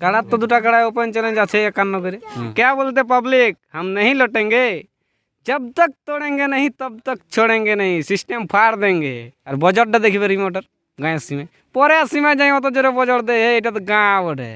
काड़ा तो दूटा कड़ा ओपन चैलेंज আছে एकान्न করে क्या बोलते पब्लिक हम नहीं लौटेंगे जब तक तोड़ेंगे नहीं तब तक छोड़ेंगे नहीं सिस्टम फाड़ देंगे আর বজরটা দেখিবে রিমোটার গাঁয়ের সিমে পরে সীমায় যাই অত জোরে বজর দেয় "এই, এটা তো গাঁ বটে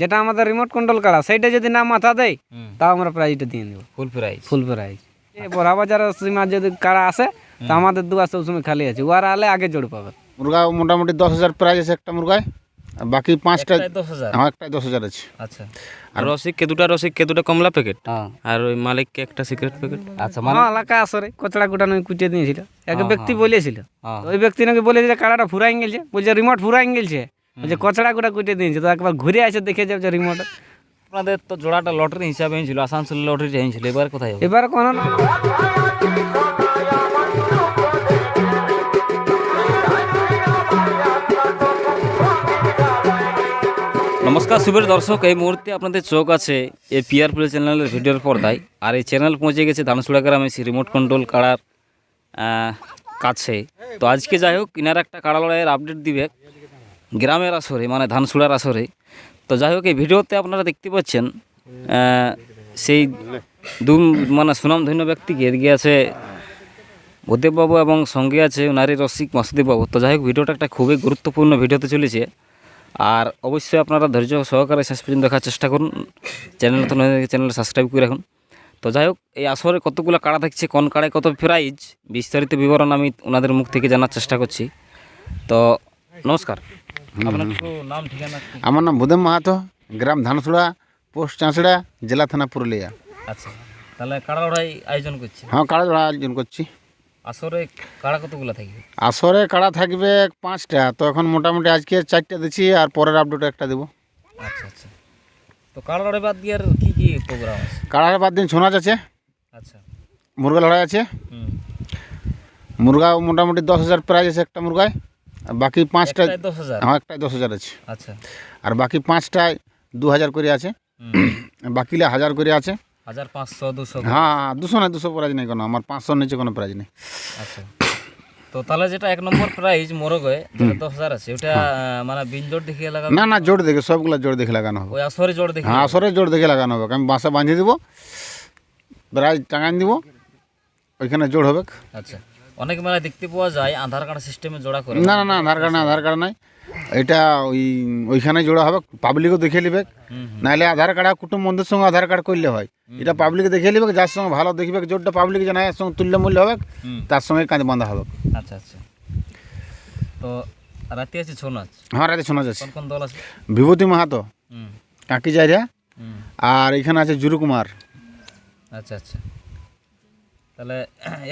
যেটা আমাদের রিমোট কন্ট্রোল করা সেইটা যদি না মাথা দেয় তাও আমরা প্রাইজটা দিয়ে দেবো ফুল প্রাইস ফুল প্রাইজ এই বড়া বাজারের সীমা যদি কাড়া আসে তো আমাদের দুয়ার সবসময় খালি আছে ওরা আলে আগে জোর পাবে মুরগা মোটামুটি দশ হাজার প্রাইস আছে একটা মুরগায় আর বাকি পাঁচটা দশ হাজার। হ্যাঁ একটা দশ হাজার আছে। আচ্ছা। আর রসিককে দুটা রসিককে দুটা কমলা প্যাকেট হ্যাঁ। আর ওই মালিককে একটা সিগারেট প্যাকেট আচ্ছা মানে এলাকা আসরে কচড়া কুটা নয় কুচিয়ে দিয়েছিল। এক ব্যক্তি বলেছিল। হ্যাঁ। ওই ব্যক্তি নাকি বলেছে যে কাড়াটা ফুরাই গেছে। বলছে রিমোট ফুরাই গেছে। বলছে কচড়া কুটা কুটিয়ে দিয়েছে। তো একবার ঘুরে আসে দেখে যাবে রিমোট আপনাদের তো জোড়াটা লটারি হিসাবে হয়েছিল আসানসোল লটারি হয়েছিল এবার কোথায় হবে? এবার কোনো না। নমস্কার শুভের দর্শক, এই মুহূর্তে আপনাদের চোখ আছে এই পিআর প্লে চ্যানেলের ভিডিওর পর্দায়। আর এই চ্যানেল পৌঁছে গেছে ধানসুড়া গ্রামে সেই রিমোট কন্ট্রোল কাড়ার কাছে। তো আজকে যাই হোক, ইনার একটা কাড়া লড়াইয়ের আপডেট দিবে গ্রামের আসরে মানে ধানসুড়ার আসরে। তো যাই হোক, এই ভিডিওতে আপনারা দেখতে পাচ্ছেন সেই দু মানে সুনামধন্য ব্যক্তিকে এদিকে আছে ভূদেববাবু এবং সঙ্গে আছে নারী রসিক বাসুদেববাবু তো যাই হোক, ভিডিওটা একটা খুবই গুরুত্বপূর্ণ ভিডিওতে চলেছে। আর অবশ্যই আপনারা ধৈর্য সহকারে শেষ পর্যন্ত দেখার চেষ্টা করুন। চ্যানেল নতুন চ্যানেল সাবস্ক্রাইব করে রাখুন। তো যাই হোক এই আসরে কতগুলো কাড়া থাকছে কোন কাড়ায় কত প্রাইজ বিস্তারিত বিবরণ আমি ওনাদের মুখ থেকে জানার চেষ্টা করছি। তো নমস্কার। আপনার নাম ঠিকানা আমার নাম ভূদেব মাহাতো গ্রাম ধানসুড়া পোস্ট চাঁচড়া জেলা থানা পুরুলিয়া। আচ্ছা তাহলে কাড়া লড়াই আয়োজন করছি হ্যাঁ কাড়া জোড়া আয়োজন করছি। আসরে কাড়া কতগুলো থাকবে? আসরে কাড়া থাকবে পাঁচটা। তো এখন মোটামুটি আজকে চারটা দিচ্ছি আর পরের আপডেট একটা দেবো। আচ্ছা আচ্ছা। তো কাড়া লড়াই বাদ দিয়ে আর কী কী প্রোগ্রাম আছে? বাদ দিন ছোনাচ আছে আচ্ছা। মুরগা লড়াই আছে। মুরগা মোটামুটি দশ হাজার প্রাইস আছে একটা মুরগায়। আর বাকি পাঁচটা দশ হাজার? হ্যাঁ একটাই দশ হাজার আছে। আচ্ছা। আর বাকি পাঁচটায় দু হাজার করে আছে। বাকিলে হাজার করে আছে। হাজার পাঁচশো দুশো হ্যাঁ হ্যাঁ, দুশো না দুশো প্রাইজ নেই কোনো আমার পাঁচশোর নিচে কোনো প্রাইজ নেই। আচ্ছা। তো তাহলে যেটা এক নম্বর প্রাইজ মোরগে যেটা দশ হাজার আছে ওটা আহ, মানে বিন জোর দেখিয়ে লাগাবে? না না জোর দেখে সবগুলো জোর দেখে লাগানো হবে। ওই আসরে জোর দেখি হ্যাঁ আসরে জোর দেখে লাগানো হবে। আমি বাসা বাঁধিয়ে দেবো প্রাইজ টাঙান দিব ওইখানে জোর হবে। আচ্ছা। অনেক মেলায় দেখতে পাওয়া যায় আধার কার্ড সিস্টেমে জোড়া করে। না না না আধার কার্ড না আধার কার্ড নাই। এটা ওই ওইখানে জোড়া হবে পাবলিকও দেখে নেবে। নাহলে আধার কার্ড আর কুটুম বন্ধুর সঙ্গে আধার কার্ড করলে হয়। এটা পাবলিক দেখে নেবে যার সঙ্গে ভালো দেখবে জোরটা পাবলিক জানায় সঙ্গে তুল্য মূল্য হবে তার সঙ্গে কাজ বাঁধা হবে। আচ্ছা আচ্ছা। তো রাতে আছে ছৌ নাচ? হ্যাঁ রাতে শোনা যাচ্ছে কোন কোন দল আছে? বিভূতি মাহাতো কাকি জায়রা আর এখানে আছে জুরু কুমার। আচ্ছা আচ্ছা। তাহলে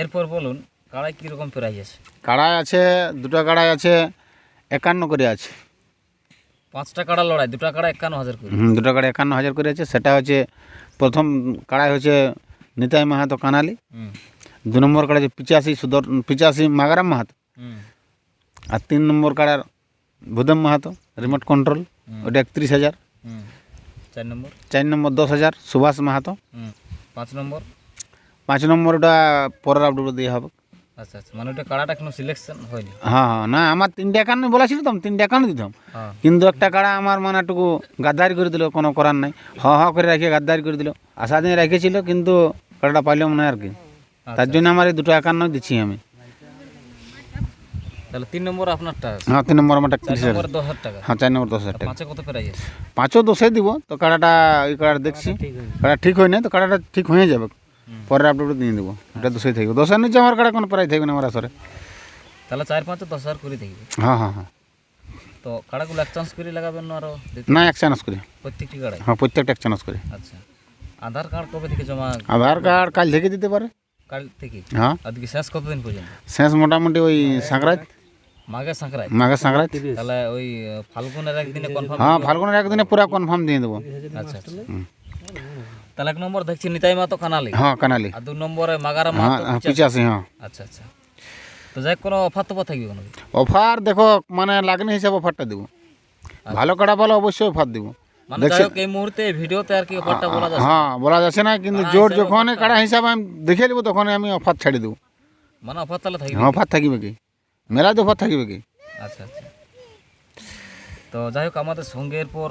এরপর বলুন কাড়ায় কীরকম প্রাইজ আছে? কাড়াই আছে দুটো কাড়াই আছে একান্ন করে আছে। পাঁচটা কাড়া লড়াই দুটা কাড়া একান্ন হাজার করে। হুম, দুটো কাড়া একান্ন হাজার করে আছে। সেটা হচ্ছে প্রথম কাড়াই হচ্ছে নিতাই মাহাতো কানালি। দু নম্বর কাড়া হচ্ছে পিচাশি সুদর পিচাশি মাগারাম মাহাতো। আর তিন নম্বর কাড়ার ভুদম মাহাতো রিমোট কন্ট্রোল ওটা একত্রিশ হাজার। চার নম্বর? চার নম্বর দশ হাজার সুভাষ মাহাতো। পাঁচ নম্বর? পাঁচ নম্বর ওটা পরের আপডেট দিয়ে হবে। আচ্ছা আচ্ছা। মানে ওটা কাড়াটা এখনও সিলেকশন হয়নি? হ্যাঁ হ্যাঁ। না আমার তিনটে একান্ন বলা ছিল তো আমি তিনটে একান্ন দিতাম। হ্যাঁ। কিন্তু একটা কাড়া আমার মানে একটু গাদ্দারি করে দিল কোনো করার নাই। হ হ করে রেখে গাদ্দারি করে দিল। আশা দিন রেখেছিল কিন্তু কাড়াটা পাইলাম না আর কি। তার জন্য আমার এই দুটো একান্ন দিচ্ছি আমি। তাহলে তিন নম্বর আপনারটা হ্যাঁ তিন নম্বর আমার নম্বর দশ হাজার টাকা। হ্যাঁ চার নম্বর দশ হাজার টাকা। পাঁচে কত প্রাইজ পাঁচও দোষে দিব তো কাড়াটা ওই কাড়াটা দেখছি। কাড়া ঠিক হয় না তো কাড়াটা ঠিক হয়ে যাবে। পরের আপডেট দিয়ে দেবো। এটা দোষেই থাকবে। দশের নিচে আমার কাড়া কোনো প্রায় থাকবে না আমার আসরে। তাহলে চার পাঁচে দশ হাজার করে দেখবে। হ্যাঁ হ্যাঁ হ্যাঁ। তো কাড়াগুলো এক চান্স করে লাগাবেন না আরও না এক চান্স করে। প্রত্যেকটি কাড়াই? হ্যাঁ প্রত্যেকটা এক চান্স করে। আচ্ছা। আধার কার্ড কবে থেকে জমা? আধার কার্ড কাল থেকে দিতে পারে। কাল থেকে? হ্যাঁ। আজকে শেষ কতদিন পর্যন্ত? শেষ মোটামুটি ওই সাঁকড়াত মাঘে সংক্রান্তি মাঘের সাঁকড়াত তাহলে ওই ফাল্গুনের একদিনে কনফার্ম হ্যাঁ ফাল্গুনের একদিনে পুরো কনফার্ম দিয়ে দেবো। আচ্ছা আচ্ছা। তাহলে এক নম্বর দেখছি নিতাই মাতো কানালি। হ্যাঁ কানালি। আর দু নম্বরে মাগারা হ্যাঁ মাতো হ্যাঁ, পিচাশি হ্যাঁ। আচ্ছা আচ্ছা। তো যাই হোক, কোনো অফার তোফার থাকবে কোনো অফার দেখো মানে লাগনি হিসাবে অফারটা দেবো। ভালো কাটা ভালো অবশ্যই অফার দিব। মানে যাই হোক এই মুহূর্তে এই ভিডিওতে আর কি অফারটা বলা যাচ্ছে হ্যাঁ বলা যাচ্ছে না কিন্তু জোর যখন কাটা হিসাবে আমি দেখে নেব তখন আমি অফার ছাড়ি দেবো। মানে অফার তাহলে থাকবে? হ্যাঁ অফার থাকিবে কি? মেলাতে অফার থাকিবে কি? আচ্ছা আচ্ছা। তো যাই হোক আমাদের সঙ্গে এরপর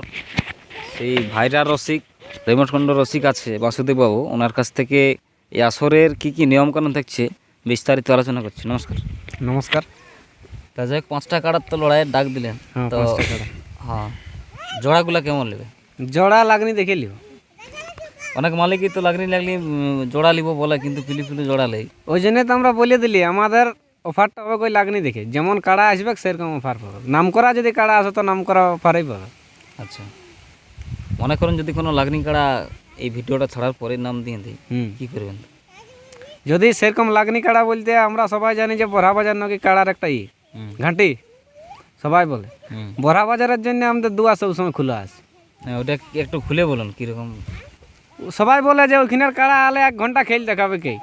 সেই ভাইরা রসিক রিমোট কন্ট্রোল রসিক আছে বাসুদেব বাবু ওনার কাছ থেকে এই আসরের কি কি নিয়মকানুন থাকছে বিস্তারিত আলোচনা করছি। নমস্কার। নমস্কার। তা যাই হোক পাঁচটা কাড়ার তো লড়াইয়ের ডাক দিলেন। হ্যাঁ, তো হ্যাঁ জোড়াগুলা কেমন নেবে? জোড়া লাগনি দেখে লিও অনেক মালিকই তো লাগনি লাগলি জোড়া লিব বলে কিন্তু পিলি পিলি জোড়া লেই। ওই জন্য তো আমরা বলে দিলি আমাদের অফারটা হবে কই লাগনি দেখে। যেমন কাড়া আসবে সেরকম অফার পাবে। নাম করা যদি কাড়া আসে তো নাম করা অফারই পাবে। আচ্ছা। মনে করুন যদি কোনো লাগনি কাড়া এই ভিডিওটা ছাড়ার পরে নাম দিয়ে দিই কি করবেন? যদি সেরকম লাগনি কাড়া বলতে আমরা সবাই জানি যে বড়া বাজার নাকি কাড়ার একটা ই। ঘাঁটি? সবাই বলে। বড়া বাজারের জন্য আমাদের দুয়া সবসময় খোলা আছে। হ্যাঁ, ওটা একটু খুলে বলুন কীরকম? সবাই বলে যে ওইখানের কাড়া আলে এক ঘণ্টা খেল দেখাবে কে?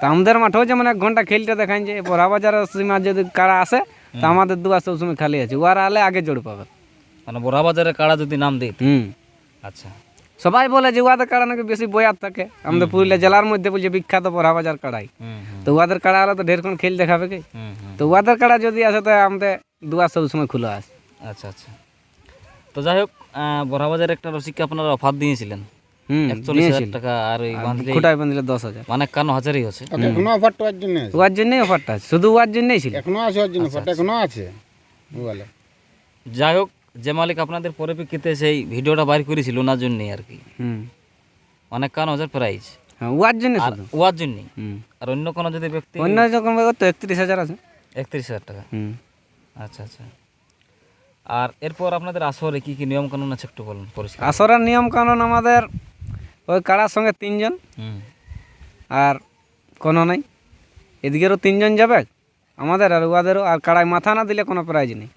তা আমাদের মাঠেও যেমন এক ঘণ্টা খেলতে দেখান যে বড়া বাজারের সীমা যদি কাড়া আসে তা আমাদের দুয়া সবসময় খালি আছে। ওরা আলে আগে জোর পাবে মানে বড়া বাজারে কাড়া যদি নাম দিই হুম। আচ্ছা। সবাই বলে যে উহাদের কাড়া নাকি বেশি বয়াত থাকে। আমাদের পুরুলিয়া জেলার মধ্যে বলছে বিখ্যাত বড়া বাজার কাড়াই তো উহাদের কাড়া হলে তো ঢেরক্ষণ খেল দেখাবে কে? তো উহাদের কাড়া যদি আসে তো আমাদের দুয়া সবসময় খোলা আছে। আচ্ছা আচ্ছা। তো যাই হোক আহ, বড়া একটা রসিককে আপনারা অফার দিয়েছিলেন? হুম একচল্লিশ হাজার টাকা আর ওই বাঁধলে খুঁটায় বাঁধলে দশ হাজার। মানে একান্ন হাজারই হচ্ছে এখনও অফারটা ওর জন্য আছে। উহার জন্যই অফারটা আছে। শুধু উহার জন্যই ছিল? এখনও আছে ওর জন্য অফারটা এখনও আছে। মোবাইলে যাই হোক যে মালিক আপনাদের পরিপ্রেক্ষিতে সেই ভিডিওটা বাইর করেছিল ওনার জন্যই আর কি। হুম। মানে একান্ন হাজার প্রাইজ হ্যাঁ উহার জন্য ওয়ার জন্যই। আর অন্য কোনো যদি ব্যক্তি অন্য যখন তো একত্রিশ হাজার আছে। একত্রিশ হাজার টাকা। হুম। আচ্ছা আচ্ছা। আর এরপর আপনাদের আসরে কি কি নিয়ম কানুন আছে একটু বলুন পরিষ্কার। আসরের নিয়ম কানুন আমাদের ওই কাড়ার সঙ্গে তিনজন। হুম। আর কোনো নাই। এদিকেরও তিনজন যাবে। আমাদের আর উহাদেরও। আর কাড়াই মাথা না দিলে কোনো প্রাইজ নেই।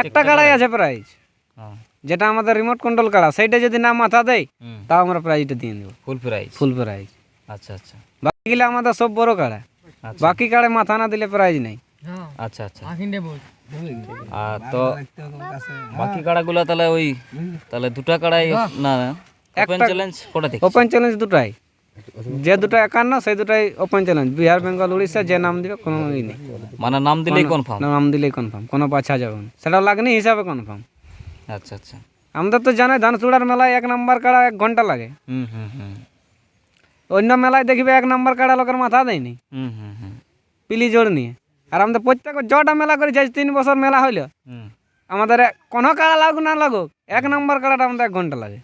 একটা কাড়াই আছে। প্রাইজ যেটা আমাদের রিমোট কন্ট্রোল কাড়া সেইটা যদি না মাথা দেয় তাও আমরা প্রাইজটা দিয়ে দেবো। ফুল প্রাইজ ফুল প্রাইজ আচ্ছা আচ্ছা। বাকিগুলো আমাদের সব বড় কাড়া আচ্ছা। বাকি কাড়ায় মাথা না দিলে প্রাইজ নেই। আচ্ছা আচ্ছা। আর তো বাকি কাড়াগুলো তাহলে ওই তাহলে দুটা কাড়াই না ওপেন চ্যালেঞ্জ কোটা ওপেন চ্যালেঞ্জ দুটাই। যে দুটো একান্ন সেই দুটাই open challenge Bihar Bengal Orissa যে নাম দিবে কোনো ই নেই। মানে নাম দিলেই কনফার্ম নাম দিলেই কনফার্ম কোনো বাছা যাবে না। সেটা লাগনি হিসাবে কনফার্ম আচ্ছা আচ্ছা। আমাদের তো জানে ধানচুড়ার মেলায় এক নাম্বার কাড়া এক ঘণ্টা লাগে। হুম হুম হুম। অন্য মেলায় দেখবে এক নাম্বার কাড়া লোকের মাথা দেয়নি। হুম হুম হুম। পিলি জোড় নিয়ে। আর আমাদের প্রত্যেক জটা মেলা করে যাই তিন বছর মেলা হইল আমাদের কোনো কাড়া লাগুক না লাগুক এক নাম্বার কাড়াটা আমাদের এক ঘণ্টা লাগে।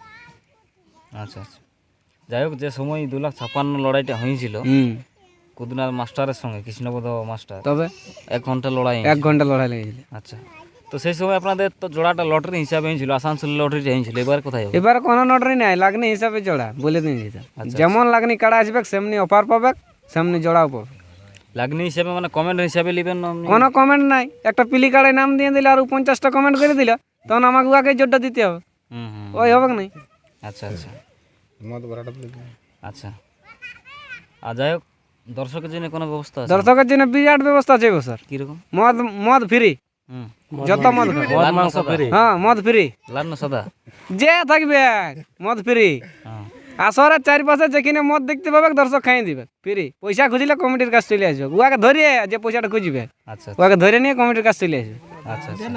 আচ্ছা আচ্ছা। যাই হোক যে সময় দু লাখ ছাপ্পান্ন লড়াইটা হয়েছিল কুদনার মাস্টারের সঙ্গে কৃষ্ণপদ মাস্টার। তবে? এক ঘণ্টা লড়াই এক ঘণ্টা লড়াই লেগেছিল আচ্ছা। তো সেই সময় আপনাদের তো জোড়াটা লটারি হিসাবে হয়েছিল আসানসোল লটারিটা হয়েছিল এবার কোথায় হবে? এবার কোনো নটরি নাই লাগনি হিসাবে জোড়া বলে দিন যেটা। যেমন লাগনি কাড়া আসবে সেমনি অফার পাবে সেমনি জোড়াও পাবে লাগনি হিসাবে মানে কমেন্ট হিসাবে নেবেন না কোনো কমেন্ট নাই। একটা পিলি কাড়ায় নাম দিয়ে দিলে আর পঞ্চাশটা কমেন্ট করে দিল তখন আমাকে আগে জোরটা দিতে হবে। ওই হবে নাই? আচ্ছা আচ্ছা। আচ্ছা। আর যাই হোক দর্শকের জন্য কোনো ব্যবস্থা আছে? দর্শকের জন্য বিরাট ব্যবস্থা আছে স্যার। কীরকম? মদ মদ ফ্রি। যত মদ লাল না হ্যাঁ মদ ফ্রি। লাল সাদা। যে থাকবে মদ ফ্রি। হ্যাঁ। আসরের চারিপাশে যেখানে মদ দেখতে পাবে দর্শক খাই দিবে। ফ্রি। পয়সা খুঁজলে কমিটির কাছে চলে আসবে। উহাকে ধরিয়ে যে পয়সাটা খুঁজবে আচ্ছা। উহাকে ধরে নিয়ে কমিটির কাছে চলে আসবে। আচ্ছা আচ্ছা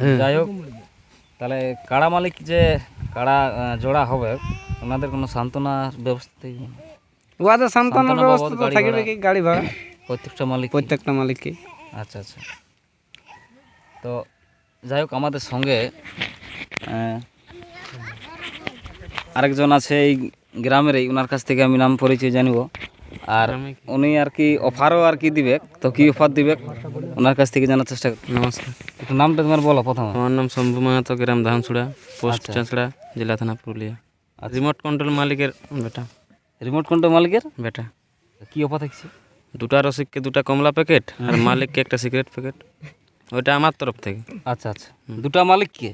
তো যাই হোক তাহলে কাড়া মালিক যে কাড়া জোড়া হবে ওনাদের কোনো সান্ত্বনার ব্যবস্থা থাকবে উহাদের সান্ত্বনার সান্ত্বনা ব্যবস্থা তো থাকবে কি? গাড়ি ভাড়া। প্রত্যেকটা মালিক প্রত্যেকটা মালিককে আচ্ছা আচ্ছা। তো যাই হোক আমাদের সঙ্গে আরেকজন আছে এই গ্রামেরই ওনার কাছ থেকে আমি নাম পরিচয় জানিব। আর উনি আর কি অফারও আর কি দিবে তো কি অফার দিবে ওনার কাছ থেকে জানার চেষ্টা নমস্কার। একটু নামটা তোমার বলো প্রথমে। আমার নাম শম্ভু মাহাতো গ্রাম ধানছুড়া পোস্ট চাঁচড়া জেলা থানা পুরুলিয়া। আর রিমোট কন্ট্রোল মালিকের বেটা। রিমোট কন্ট্রোল মালিকের? বেটা। কি অফার থাকছে দুটা রসিককে দুটা কমলা প্যাকেট আর মালিককে একটা সিগারেট প্যাকেট। ওইটা আমার তরফ থেকে। আচ্ছা আচ্ছা। দুটা মালিক কে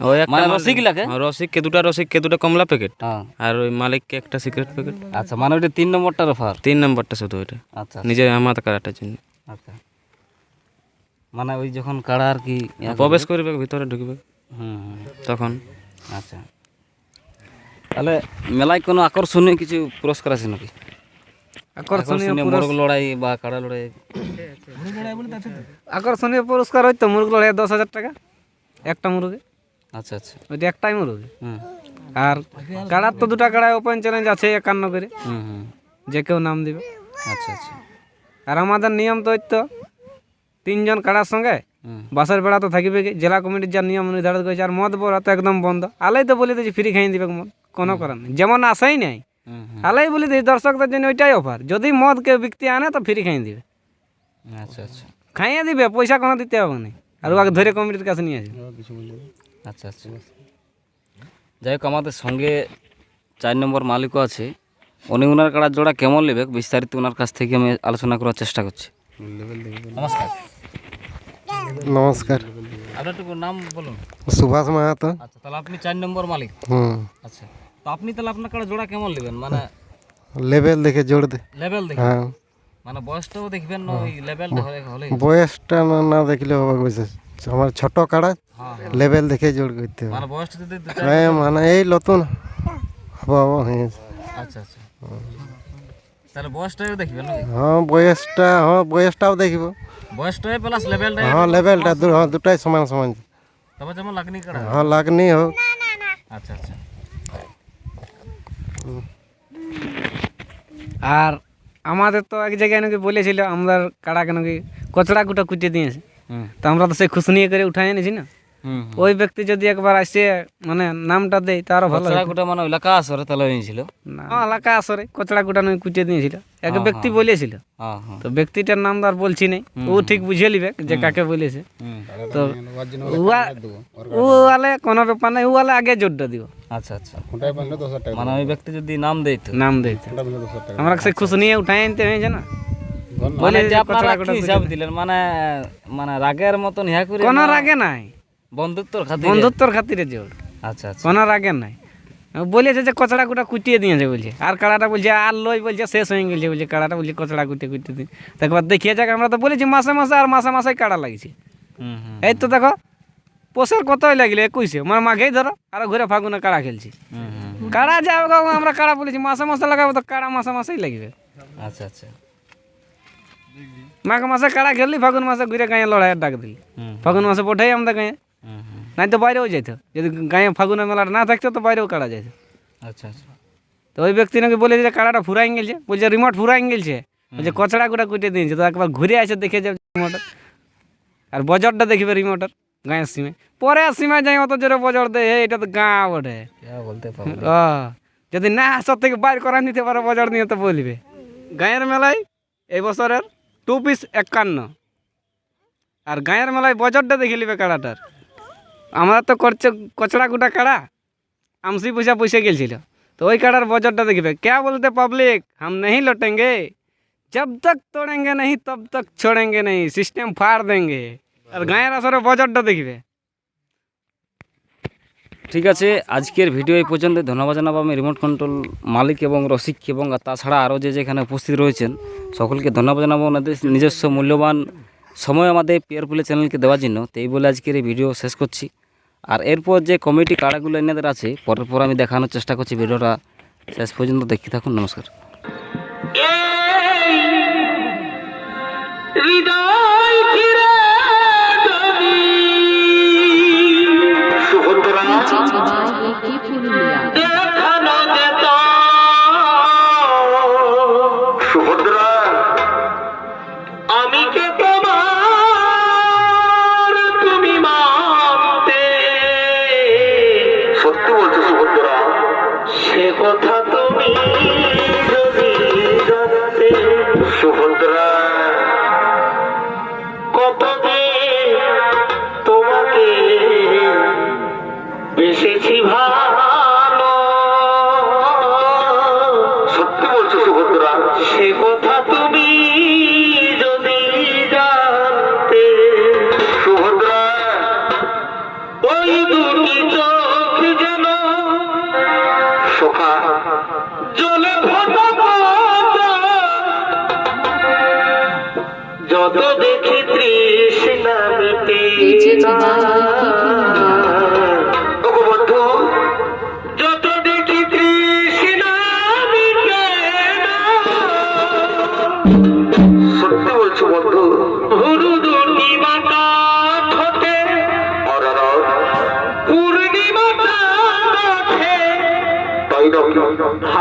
ওই মানে মালিক- রসিক লাগে হ্যাঁ, রসিককে দুটা রসিককে দুটা কমলা প্যাকেট আর ওই মালিককে একটা সিগারেট প্যাকেট আচ্ছা মানে ওইটা তিন নম্বরটার অফার তিন নম্বরটা শুধু ওইটা। আচ্ছা নিজে আমার কারাটার জন্য। আচ্ছা। মানে ওই যখন কাড়া আর কি প্রবেশ করবে ভিতরে ঢুকবে। হুম হুম। তখন। আচ্ছা। তাহলে মেলায় কোনো আকর্ষণীয় কিছু পুরস্কার আছে নাকি? আকর্ষণীয় মোরগ লড়াই বা কাড়া লড়াই? আকর্ষণীয় পুরস্কার হয়তো মুরগ লড়াই দশ হাজার টাকা একটা মুরগে। আচ্ছা আচ্ছা। ওইটা একটাই মুরগি হুম। আর কাড়ার তো দুটা কাড়ায় ওপেন চ্যালেঞ্জ আছে একান্ন করে। হুম হুম। যে কেউ নাম দিবে। আচ্ছা আচ্ছা। আর আমাদের নিয়ম তো ওই তো তিনজন কাড়ার সঙ্গে বাসের বেড়া তো থাকবে কি? জেলা কমিটির যা নিয়ম নির্ধারিত করেছে আর মদ বড়া তো একদম বন্ধ। আলাই তো বলে দিয়েছি ফ্রি খাইয়ে দিবে মদ। কোনো করার নেই। যেমন আসাই নাই আলাই বলে দিয়েছি দর্শকদের জন্য ওইটাই অফার যদি মদ কেউ বিকতে আনে তো ফ্রি খাইয়ে দিবে। আচ্ছা আচ্ছা। খাইয়ে দিবে পয়সা কোনো দিতে হবে না। আর ওকে ধরে কমিটির কাছে নিয়ে আসবে। আচ্ছা আচ্ছা। যাই হোক আমাদের সঙ্গে চার নম্বর মালিকও আছে। উনি ওনার কাড়ার জোড়া কেমন নেবে? বিস্তারিত ওনার কাছ থেকে আমি আলোচনা করার চেষ্টা করছি। নমস্কার। নমস্কার। আপনার নাম বলুন। সুভাষ মাহাতো। আচ্ছা তাহলে আপনি চার নম্বর মালিক। হুম। আচ্ছা তো আপনি তাহলে আপনার কাড়া জোড়া কেমন নেবেন? মানে লেভেল দেখে জোর দে। লেভেল দেখবেন হ্যাঁ। মানে বয়সটাও দেখবেন না ওই লেভেলটা হলে বয়সটা না দেখলে হবে বুঝে আমার ছোট কাড়া হ্যাঁ লেভেল দেখে জোর করতে হবে। মানে হ্যাঁ মানে এই নতুন। হব হব হ্যাঁ আচ্ছা আচ্ছা। হ্যাঁ বয়সটা হ্যাঁ বয়সটাও দেখব। বয়সটাই প্লাস হ্যাঁ লেভেলটা হ্যাঁ দুটাই সমান সমান। তবে যেমন লাগনি কাড়া। হ্যাঁ লাগনি হোক। আচ্ছা আচ্ছা। আর আমাদের তো এক জায়গায় নাকি বলেছিল আমাদের কাড়াকে নাকি কচড়া কুটা কুটিয়ে দিয়েছে। তো আমরা তো সেই খুশনিয়ে করে উঠাই এনেছি না। ওই ব্যক্তি যদি একবার আসে মানে নামটা দেয় তারও ভালো মানে এলাকা আসরে তাহলে হয়েছিল না এলাকা আসরে কচড়া কুটা নাকি কুটিয়ে দিয়েছিল। এক ব্যক্তি বলেছিল। তো ব্যক্তিটার নাম তো আর বলছি নাই। ও ঠিক বুঝে নিবে যে কাকে বলেছে। তো ও আলে কোনো ব্যাপার নাই ও আলে আগে জোরটা দিব আচ্ছা আচ্ছা। মানে ওই ব্যক্তি যদি নাম দেয় নাম দিতে আমরা সে খুশ নিয়ে উঠাই আনতে হয়েছে না। মানে যে আপনারা কি হিসাব দিলেন? মানে মানে রাগের মতন ইহা করে কোনো রাগে নাই। বন্ধুত্বর খাতিরে? বন্ধুত্বর খাতিরে জোর। আচ্ছা আচ্ছা। কোনো রাগে নাই। বলেছে যে কচড়া কুটা কুটিয়ে দিয়েছে বলছে। আর কাড়াটা বলছে আর লই বলছে শেষ হয়ে গেছে বলছে। কাড়াটা বলছে কচড়া কুটে কুটে দিন একবার দেখিয়ে যাক আমরা তো বলেছি মাসে মাসে আর মাসে মাসে কাড়া লাগছে। এই তো দেখো পোষের কতই লাগলে একুশে। মানে মাঘেই ধরো আর ঘুরে ফাগুনে কাড়া খেলছি। কাড়া যাবে আমরা কাড়া বলেছি মাসে মাসে লাগাবো তো কাড়া মাসে মাসেই লাগবে। আচ্ছা আচ্ছা। মাঘ মাসে কাড়া খেললি ফাগুন মাসে ঘুরে গাঁয়ে লড়াইয়ের ডাক দিলি ফাগুন মাসে পঠাই আমাদের গাঁয়ে নাই তো বাইরেও যেত যদি গাঁয়ে ফাগুনের মেলাটা না থাকতো তো বাইরেও কাড়া যেত আচ্ছা আচ্ছা তো ওই ব্যক্তি নাকি বলে যে কাড়াটা ফুরাই গেছে বলছে রিমোট ফুরাই গেলছে বলছে কচড়া কুটা কুটে দিয়েছে তো একবার ঘুরে আসে দেখে যাবে রিমোটার আর বজরটা দেখবে রিমোটার গাঁয়ের সীমায় পরে সীমায় যাই অত জোরে বজর দে "হে, এটা তো গাঁ বটে বলতে ও যদি না হাসর থেকে বাইর করা নিতে পারে বজর নিয়ে তো বলবে গাঁয়ের মেলায় এই বছরের টু পিস একান্ন। আর গাঁয়ের মেলায় বজরটা দেখে নিবে কাড়াটার। আমরা তো করছে কচড়া গুটা কাড়া। আমসি পয়সা পয়সা গেছিল তো ওই কাড়ার বজরটা দেখবে কে বলতে পাবলিক, হাম নেই লটেঙ্গে। জব তক তোড়েঙ্গে নেই তব তক ছোড়েঙ্গে নেই সিস্টেম ফাড় দেঙ্গে। আর গাঁয়ের আসরে বজরটা দেখবে ঠিক আছে, আজকের ভিডিও এই পর্যন্ত ধন্যবাদ জানাব আমি রিমোট কন্ট্রোল মালিক এবং রসিক এবং তাছাড়া আরও যে যেখানে উপস্থিত রয়েছেন, সকলকে ধন্যবাদ জানাব। ওনাদের নিজস্ব মূল্যবান সময় আমাদের পিয়ার পুলে চ্যানেলকে দেওয়ার জন্য, তো এই বলে আজকের এই ভিডিও শেষ করছি। আর এরপর যে কমিটি কাড়াগুলো এনাদের আছে, পরের পর আমি দেখানোর চেষ্টা করছি, ভিডিওটা শেষ পর্যন্ত দেখতে থাকুন, নমস্কার। সুভদ্রা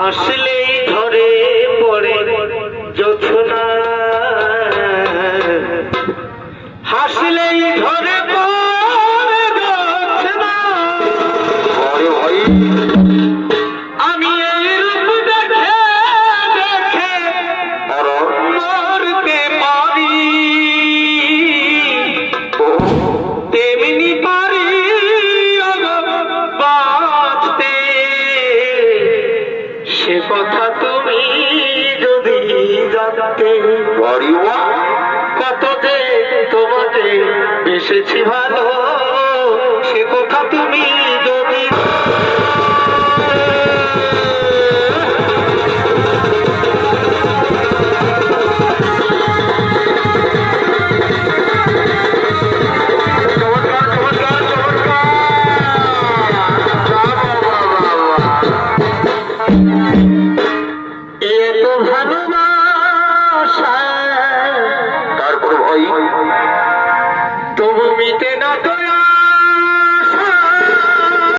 হাসলেই ধরে পড়ে জোছনা হাসলেই ধরে পড়ে জোছনা